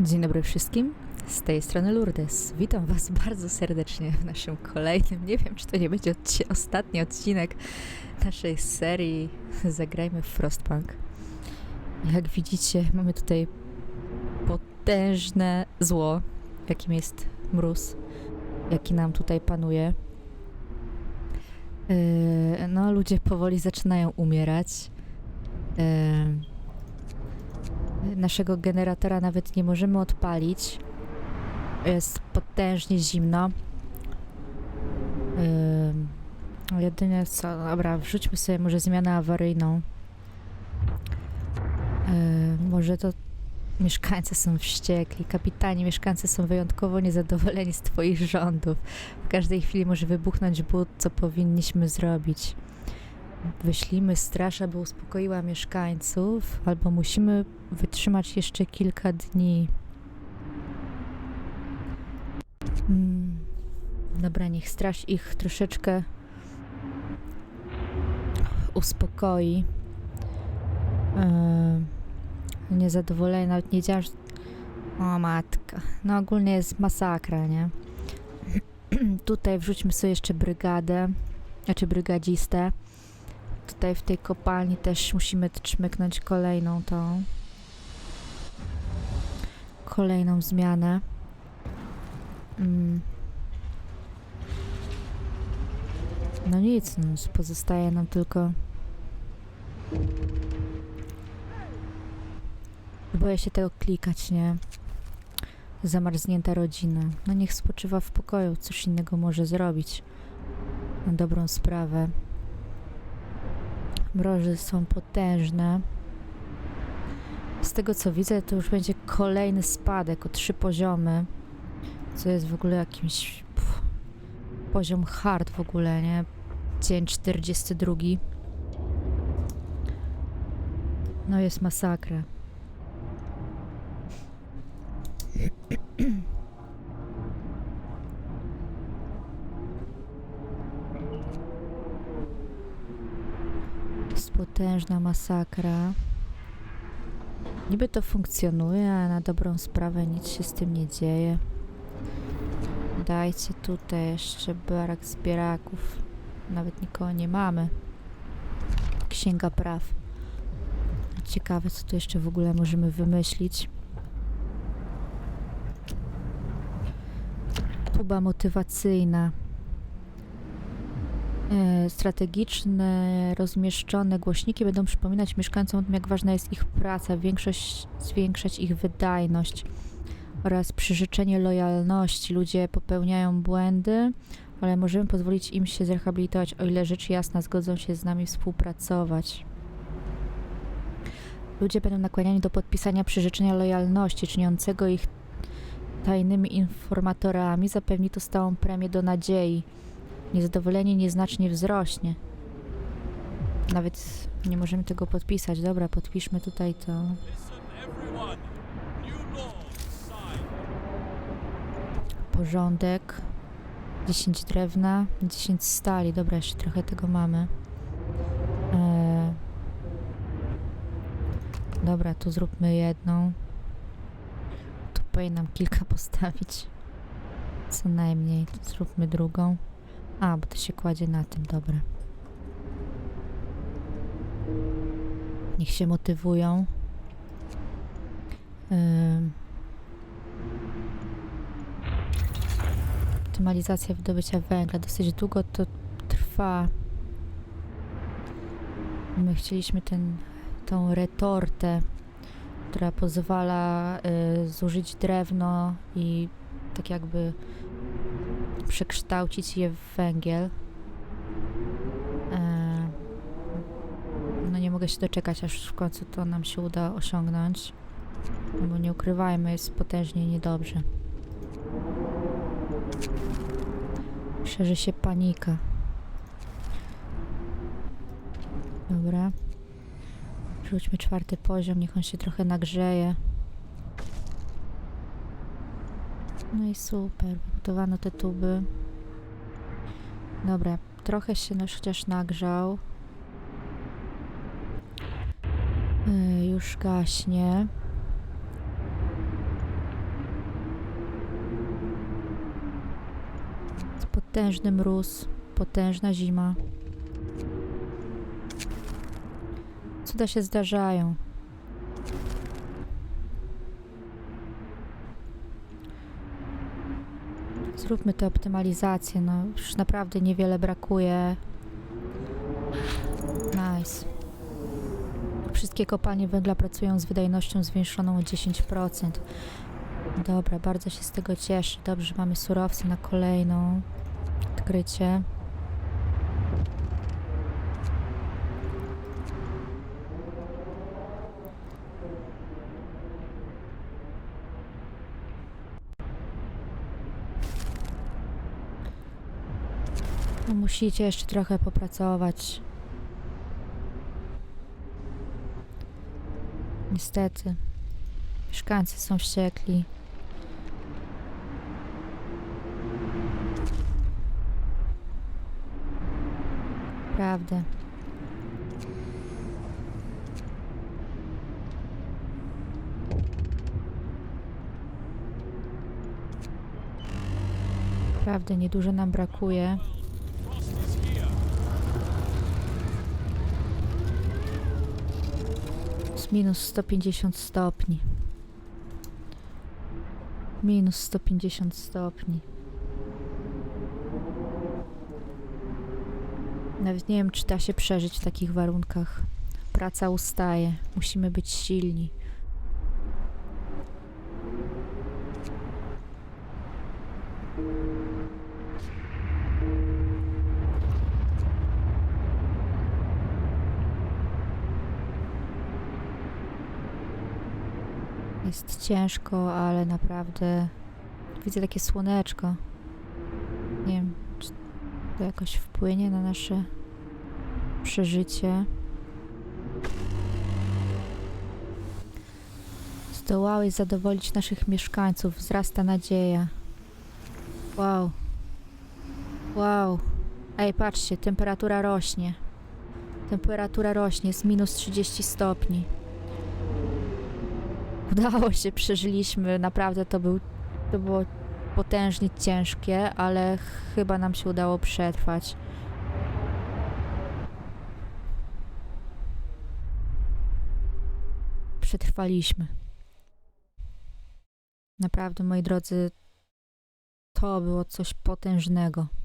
Dzień dobry wszystkim. Z tej strony Lourdes. Witam Was bardzo serdecznie w naszym kolejnym, nie wiem czy to nie będzie odci- ostatni odcinek naszej serii Zagrajmy w Frostpunk. Jak widzicie, mamy tutaj potężne zło, jakim jest mróz, jaki nam tutaj panuje. Yy, no, ludzie powoli zaczynają umierać. Yy, Naszego generatora nawet nie możemy odpalić. Jest potężnie zimno. Ym, jedynie co, dobra, wrzućmy sobie może zmianę awaryjną. Ym, może to mieszkańcy są wściekli, kapitani, mieszkańcy są wyjątkowo niezadowoleni z twoich rządów. W każdej chwili może wybuchnąć but, co powinniśmy zrobić. Wyślimy straż, aby uspokoiła mieszkańców, albo musimy wytrzymać jeszcze kilka dni. Mm. Dobra, niech straż ich troszeczkę uspokoi. Yy, niezadowolenie, nawet nie wiedziałam. O matka. No ogólnie jest masakra, nie? Tutaj wrzućmy sobie jeszcze brygadę, znaczy brygadzistę. Tutaj w tej kopalni też musimy czmyknąć kolejną tą kolejną zmianę. Mm. No nic, no, pozostaje nam tylko. Boję się tego klikać, nie? Zamarznięta rodzina. No niech spoczywa w pokoju, cóż innego może zrobić. Na dobrą sprawę. Mroże są potężne. Z tego co widzę, to już będzie kolejny spadek o trzy poziomy. Co jest w ogóle jakimś. Pff, poziom hard w ogóle, nie? Dzień 42. No jest masakra. Jest potężna masakra. Niby to funkcjonuje, a na dobrą sprawę nic się z tym nie dzieje. Dajcie tutaj jeszcze barak zbieraków. Nawet nikogo nie mamy. Księga praw. Ciekawe, co tu jeszcze w ogóle możemy wymyślić. Tuba motywacyjna. E, strategiczne, rozmieszczone głośniki będą przypominać mieszkańcom o tym, jak ważna jest ich praca, większość, zwiększać ich wydajność oraz przyrzeczenie lojalności. Ludzie popełniają błędy, ale możemy pozwolić im się zrehabilitować, o ile rzecz jasna zgodzą się z nami współpracować. Ludzie będą nakłaniani do podpisania przyrzeczenia lojalności, czyniącego ich tajnymi informatorami. Zapewni to stałą premię do nadziei niezadowolenie nieznacznie wzrośnie. Nawet nie możemy tego podpisać. Dobra, podpiszmy tutaj to. Porządek. 10 drewna, 10 stali. Dobra, jeszcze trochę tego mamy. Eee. Dobra, tu zróbmy jedną. Tu powinnam kilka postawić. Co najmniej. Zróbmy drugą. A, bo to się kładzie na tym, dobra. Niech się motywują. Ym. Optymalizacja wydobycia węgla. Dosyć długo to trwa. My chcieliśmy ten, tą retortę, która pozwala y, zużyć drewno i tak jakby przekształcić je w węgiel. E, No nie mogę się doczekać, aż w końcu to nam się uda osiągnąć. No Bo nie ukrywajmy, jest potężnie niedobrze. Szerzy się panika. Dobra. Rzućmy czwarty poziom, niech on się trochę nagrzeje. No i super, wybuntowano te tuby. Dobra, trochę się nasz chociaż nagrzał. Yy, już gaśnie. Potężny mróz, potężna zima. Cuda się zdarzają. Zróbmy tę optymalizację, no już naprawdę niewiele brakuje. Nice. Wszystkie kopalnie węgla pracują z wydajnością zwiększoną o 10%. Dobra, bardzo się z tego cieszę. Dobrze, mamy surowce na kolejną odkrycie. Musicie jeszcze trochę popracować. Niestety. Mieszkańcy są wściekli. Prawda. Prawda, niedużo nam brakuje. Minus 150 stopni. Minus 150 stopni. Nawet nie wiem, czy da się przeżyć w takich warunkach. Praca ustaje. Musimy być silni. Jest ciężko, ale naprawdę widzę takie słoneczko. Nie wiem, czy to jakoś wpłynie na nasze przeżycie. Zdołałeś zadowolić naszych mieszkańców, wzrasta nadzieja. Wow. Wow. Ej, patrzcie, temperatura rośnie. Temperatura rośnie, jest minus 30 stopni. Udało się, przeżyliśmy. Naprawdę to, był, to było potężnie ciężkie, ale chyba nam się udało przetrwać. Przetrwaliśmy. Naprawdę, moi drodzy, to było coś potężnego.